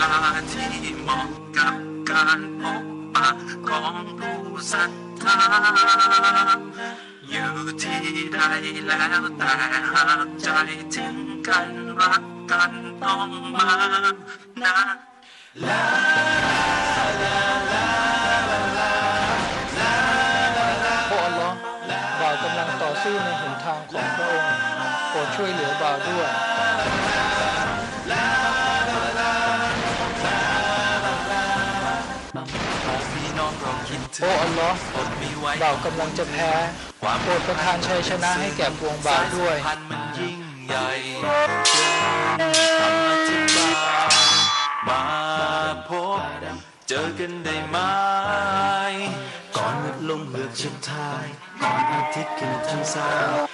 ลาที่เหมาะกับการพบปะของผู้ศรัทธาอยู่ที่ใดแล้วแต่หากใจถึงกันรักกันต้องมานะโอ้อัลลอฮ์บ่าวกำลังต่อสู้ในหนทางของพระองค์โปรดช่วยเหลือบ่าวด้วย โอ้งอัลลอฮ์อดมีไว้บ่าวกำลังจะแพ้ความโปรดประทานชัยชนะให้แก่พวงบ่าวด้วยสพันธ์มันยิ่งใหญ่เชิญคำอธิบายมาพบเจอกันได้ไหมก่อนมืดลงเหือกสุดท้าย ก่อนอาทิตย์ขึ้นทางซ้าย